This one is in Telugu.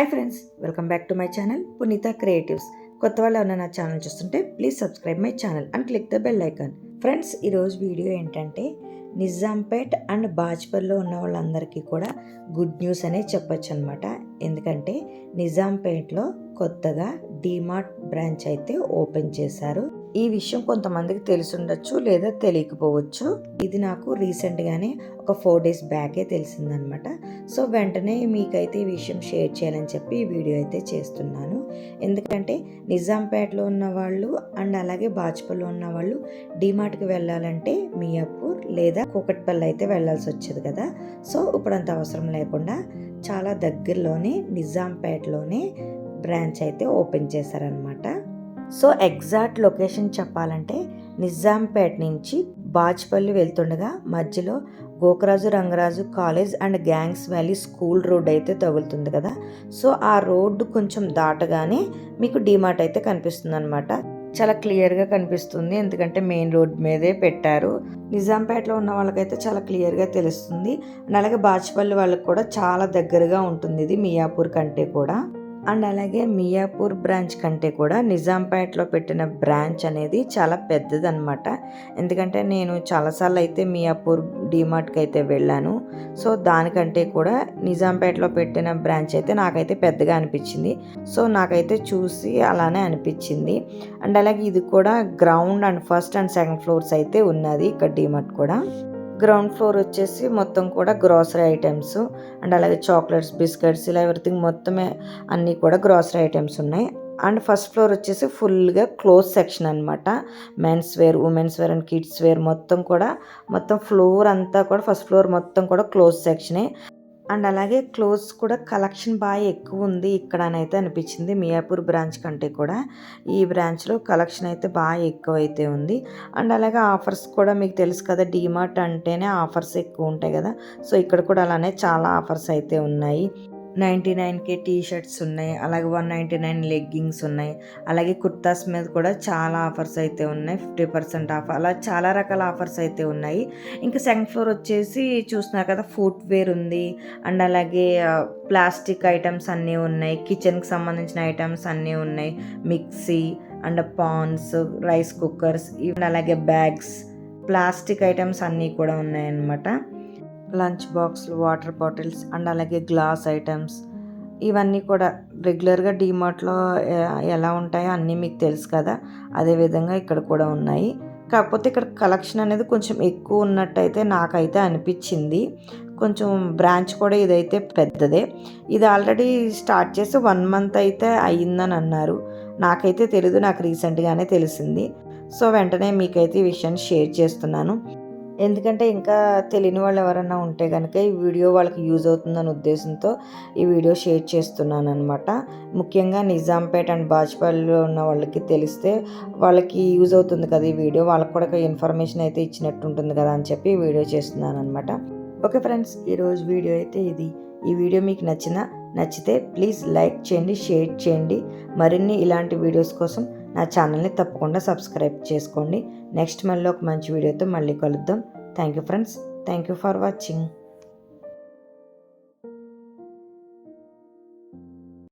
Hi friends welcome back to my channel Punitha creatives కొత్త వాళ్ళు ఉన్న నా ఛానల్ చూస్తుంటే please subscribe my channel and click the bell icon friends ఈరోజు వీడియో ఏంటంటే నిజాంపేట్ అండ్ బాజ్పల్లో ఉన్న వాళ్ళందరికీ కూడా గుడ్ న్యూస్ అనే చెప్పొచ్చు అనమాట ఎందుకంటే నిజాంపేట్లో కొత్తగా డీమార్ట్ బ్రాంచ్ అయితే ఓపెన్ చేశారు. ఈ విషయం కొంతమందికి తెలిసి లేదా తెలియకపోవచ్చు. ఇది నాకు రీసెంట్గానే ఒక ఫోర్ డేస్ బ్యాకే తెలిసిందనమాట. సో వెంటనే మీకైతే ఈ విషయం షేర్ చేయాలని చెప్పి ఈ వీడియో అయితే చేస్తున్నాను. ఎందుకంటే నిజాంపేటలో ఉన్న వాళ్ళు అండ్ అలాగే బాజ్పల్లో ఉన్న వాళ్ళు డిమార్ట్కి వెళ్ళాలంటే మియాపూర్ లేదా కూకట్పల్లి అయితే వెళ్ళాల్సి వచ్చేది కదా. సో ఇప్పుడు అంత అవసరం లేకుండా చాలా దగ్గరలోనే నిజాంపేటలోనే బ్రాంచ్ అయితే ఓపెన్ చేశారనమాట. సో ఎగ్జాక్ట్ లొకేషన్ చెప్పాలంటే నిజాంపేట్ నుంచి బాజ్పల్లి వెళ్తుండగా మధ్యలో Gokaraju Rangaraju college and Ganges valley school road అయితే తగులుతుంది కదా. సో ఆ రోడ్డు కొంచెం దాటగానే మీకు డిమార్ట్ అయితే కనిపిస్తుంది అనమాట చాలా క్లియర్గా కనిపిస్తుంది. ఎందుకంటే మెయిన్ రోడ్ మీదే పెట్టారు. నిజాంపేటలో ఉన్న వాళ్ళకైతే చాలా క్లియర్గా తెలుస్తుంది. అండ్ అలాగే బాజ్పల్లి వాళ్ళకి కూడా చాలా దగ్గరగా ఉంటుంది ఇది మియాపూర్ కంటే కూడా. అండ్ అలాగే మియాపూర్ బ్రాంచ్ కంటే కూడా నిజాంపేటలో పెట్టిన బ్రాంచ్ అనేది చాలా పెద్దదనమాట ఎందుకంటే నేను చాలాసార్లు అయితే మియాపూర్ డిమార్ట్కి అయితే వెళ్ళాను. సో దానికంటే కూడా నిజాంపేటలో పెట్టిన బ్రాంచ్ అయితే నాకైతే పెద్దగా అనిపించింది. సో నాకైతే చూసి అలానే అనిపించింది. అండ్ అలాగే ఇది కూడా ground and first and second floors అయితే ఉన్నది ఇక్కడ డిమార్ట్ కూడా. గ్రౌండ్ ఫ్లోర్ వచ్చేసి మొత్తం కూడా గ్రాసరీ ఐటమ్స్. అండ్ అలాగే చాక్లెట్స్ బిస్కెట్స్ ఇలా ఎవ్రీథింగ్ మొత్తమే అన్నీ కూడా గ్రాసరీ ఐటమ్స్ ఉన్నాయి. అండ్ ఫస్ట్ ఫ్లోర్ వచ్చేసి ఫుల్గా క్లోజ్ సెక్షన్ అనమాట men's wear women's wear and kids wear మొత్తం కూడా మొత్తం ఫ్లోర్ అంతా కూడా ఫస్ట్ ఫ్లోర్ మొత్తం కూడా క్లోజ్ సెక్షనే. అండ్ అలాగే క్లోత్స్ కూడా కలెక్షన్ బాగా ఎక్కువ ఉంది ఇక్కడ అని అయితే అనిపించింది మియాపూర్ బ్రాంచ్ కంటే కూడా. ఈ బ్రాంచ్లో కలెక్షన్ అయితే బాగా ఎక్కువ అయితే ఉంది. అండ్ అలాగే ఆఫర్స్ కూడా మీకు తెలుసు కదా డీమార్ట్ అంటేనే ఆఫర్స్ ఎక్కువ ఉంటాయి కదా. సో ఇక్కడ కూడా అలానే చాలా ఆఫర్స్ అయితే ఉన్నాయి. నైంటీ నైన్కి టీ షర్ట్స్ ఉన్నాయి. అలాగే వన్ నైంటీ నైన్ లెగ్గింగ్స్ ఉన్నాయి. అలాగే కుర్తాస్ మీద కూడా చాలా ఆఫర్స్ అయితే ఉన్నాయి. ఫిఫ్టీ పర్సెంట్ ఆఫ్ అలా చాలా రకాల ఆఫర్స్ అయితే ఉన్నాయి. ఇంకా సెకండ్ ఫ్లోర్ వచ్చేసి చూస్తున్నారు కదా ఫుట్ వేర్ ఉంది. అండ్ అలాగే ప్లాస్టిక్ ఐటమ్స్ అన్నీ ఉన్నాయి. కిచెన్కి సంబంధించిన ఐటమ్స్ అన్నీ ఉన్నాయి. Mixie and pans rice cookers ఇవన్నీ అలాగే బ్యాగ్స్ ప్లాస్టిక్ ఐటమ్స్ అన్నీ కూడా ఉన్నాయన్నమాట. లంచ్ బాక్స్లు వాటర్ బాటిల్స్ అండ్ అలాగే గ్లాస్ ఐటమ్స్. ఇవన్నీ కూడా రెగ్యులర్గా డీమార్ట్లో ఎలా ఉంటాయో అన్నీ మీకు తెలుసు కదా. అదేవిధంగా ఇక్కడ కూడా ఉన్నాయి. కాకపోతే ఇక్కడ కలెక్షన్ అనేది కొంచెం ఎక్కువ ఉన్నట్టయితే నాకైతే అనిపించింది. కొంచెం బ్రాంచ్ కూడా ఇదైతే పెద్దదే. ఇది ఆల్రెడీ స్టార్ట్ చేసి వన్ మంత్ అయితే అయ్యిందని అన్నారు. నాకైతే తెలీదు నాకు రీసెంట్గానే తెలిసింది. సో వెంటనే మీకైతే ఈ విషయాన్ని షేర్ చేస్తున్నాను. ఎందుకంటే ఇంకా తెలియని వాళ్ళు ఎవరైనా ఉంటే కనుక ఈ వీడియో వాళ్ళకి యూజ్ అవుతుందనే ఉద్దేశంతో ఈ వీడియో షేర్ చేస్తున్నాను అనమాట ముఖ్యంగా నిజాంపేట్ అండ్ బాజ్పల్లిలో ఉన్న వాళ్ళకి తెలిస్తే వాళ్ళకి యూజ్ అవుతుంది కదా ఈ వీడియో వాళ్ళకి కూడా ఇన్ఫర్మేషన్ అయితే ఇచ్చినట్టు ఉంటుంది కదా అని చెప్పి వీడియో చేస్తున్నాను అనమాట ఓకే ఫ్రెండ్స్ ఈరోజు వీడియో అయితే ఇది. ఈ వీడియో మీకు నచ్చిన నచ్చితే ప్లీజ్ లైక్ చేయండి షేర్ చేయండి. మరిన్ని ఇలాంటి వీడియోస్ కోసం నా ఛానల్ని తప్పకుండా సబ్స్క్రైబ్ చేసుకోండి. నెక్స్ట్ మళ్ళీ ఒక మంచి వీడియోతో మళ్ళీ కలుద్దాం. Thank you friends thank you for watching